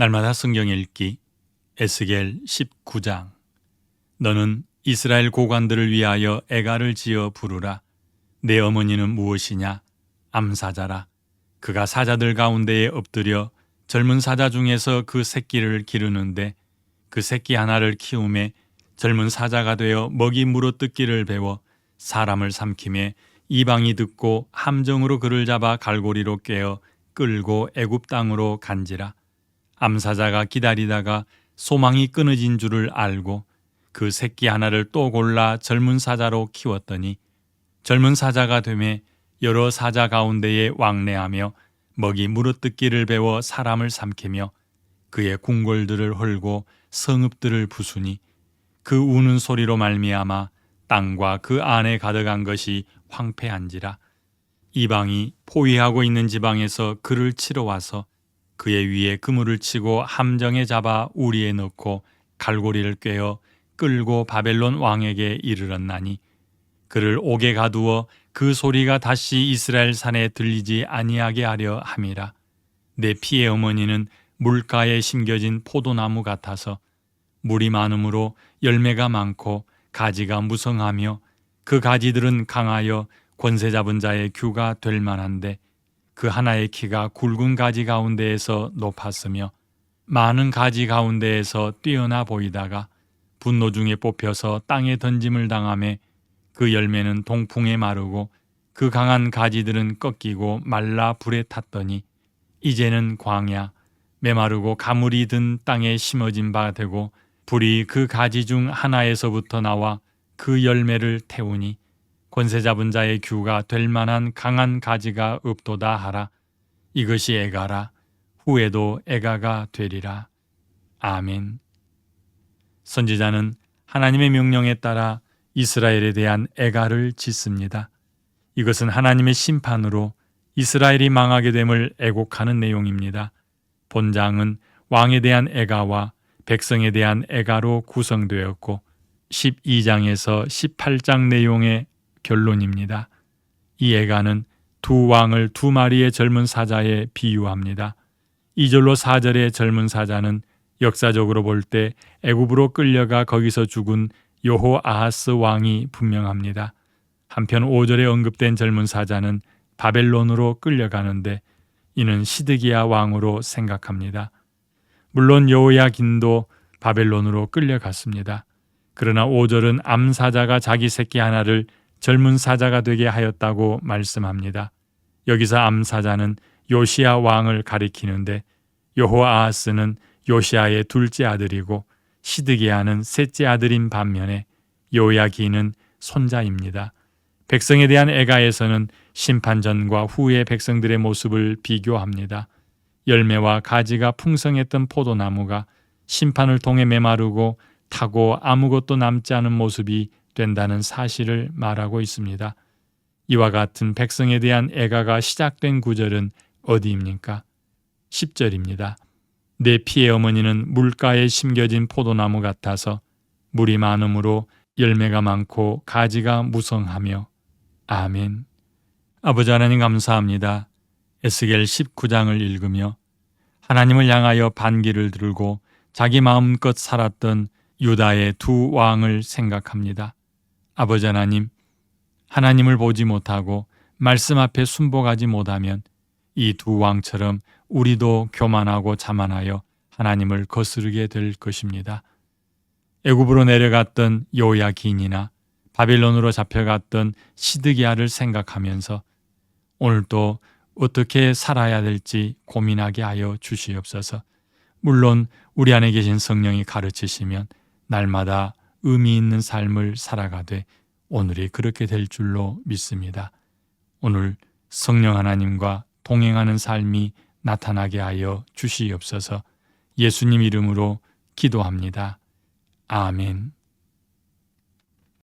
날마다 성경 읽기. 에스겔 19장. 너는 이스라엘 고관들을 위하여 애가를 지어 부르라. 내 어머니는 무엇이냐? 암사자라. 그가 사자들 가운데에 엎드려 젊은 사자 중에서 그 새끼를 기르는데 그 새끼 하나를 키움에 젊은 사자가 되어 먹이 물어뜯기를 배워 사람을 삼킴에 이방이 듣고 함정으로 그를 잡아 갈고리로 꿰어 끌고 애굽 땅으로 간지라 암사자가 기다리다가 소망이 끊어진 줄을 알고 그 새끼 하나를 또 골라 젊은 사자로 키웠더니 젊은 사자가 되매 여러 사자 가운데에 왕래하며 먹이 물어뜯기를 배워 사람을 삼키며 그의 궁궐들을 헐고 성읍들을 부수니 그 우는 소리로 말미암아 땅과 그 안에 가득한 것이 황폐한지라 이방이 포위하고 있는 지방에서 그를 치러 와서 그의 위에 그물을 치고 함정에 잡아 우리에 넣고 갈고리를 꿰어 끌고 바벨론 왕에게 이르렀나니 그를 옥에 가두어 그 소리가 다시 이스라엘 산에 들리지 아니하게 하려 함이라. 내 피의 어머니는 물가에 심겨진 포도나무 같아서 물이 많으므로 열매가 많고 가지가 무성하며 그 가지들은 강하여 권세 잡은 자의 규가 될 만한데 그 하나의 키가 굵은 가지 가운데에서 높았으며 많은 가지 가운데에서 뛰어나 보이다가 분노 중에 뽑혀서 땅에 던짐을 당함에 그 열매는 동풍에 마르고 그 강한 가지들은 꺾이고 말라 불에 탔더니 이제는 광야 메마르고 가물이 든 땅에 심어진 바 되고 불이 그 가지 중 하나에서부터 나와 그 열매를 태우니 권세 잡은 자의 규가 될 만한 강한 가지가 없도다 하라. 이것이 애가라. 후에도 애가가 되리라. 아멘. 선지자는 하나님의 명령에 따라 이스라엘에 대한 애가를 짓습니다. 이것은 하나님의 심판으로 이스라엘이 망하게 됨을 애곡하는 내용입니다. 본장은 왕에 대한 애가와 백성에 대한 애가로 구성되었고 12장에서 18장 내용의 결론입니다. 이 애가는 두 왕을 두 마리의 젊은 사자에 비유합니다. 2절로 4절의 젊은 사자는 역사적으로 볼 때 애굽으로 끌려가 거기서 죽은 요호 아하스 왕이 분명합니다. 한편 5절에 언급된 젊은 사자는 바벨론으로 끌려가는데 이는 시드기야 왕으로 생각합니다. 물론 여호야긴도 바벨론으로 끌려갔습니다. 그러나 5절은 암사자가 자기 새끼 하나를 젊은 사자가 되게 하였다고 말씀합니다. 여기서 암사자는 요시아 왕을 가리키는데 여호아하스는 요시아의 둘째 아들이고 시드기야는 셋째 아들인 반면에 요야기는 손자입니다. 백성에 대한 애가에서는 심판 전과 후의 백성들의 모습을 비교합니다. 열매와 가지가 풍성했던 포도나무가 심판을 통해 메마르고 타고 아무것도 남지 않은 모습이 된다는 사실을 말하고 있습니다. 이와 같은 백성에 대한 애가가 시작된 구절은 어디입니까? 10절입니다. 내 피의 어머니는 물가에 심겨진 포도나무 같아서 물이 많으므로 열매가 많고 가지가 무성하며 아멘. 아버지 하나님 감사합니다. 에스겔 19장을 읽으며 하나님을 향하여 반기를 들고 자기 마음껏 살았던 유다의 두 왕을 생각합니다. 아버지 하나님, 하나님을 보지 못하고 말씀 앞에 순복하지 못하면 이 두 왕처럼 우리도 교만하고 자만하여 하나님을 거스르게 될 것입니다. 애굽으로 내려갔던 요야긴이나 바빌론으로 잡혀갔던 시드기야를 생각하면서 오늘도 어떻게 살아야 될지 고민하게 하여 주시옵소서. 물론 우리 안에 계신 성령이 가르치시면 날마다 의미 있는 삶을 살아가되 오늘이 그렇게 될 줄로 믿습니다. 오늘 성령 하나님과 동행하는 삶이 나타나게 하여 주시옵소서 예수님 이름으로 기도합니다. 아멘.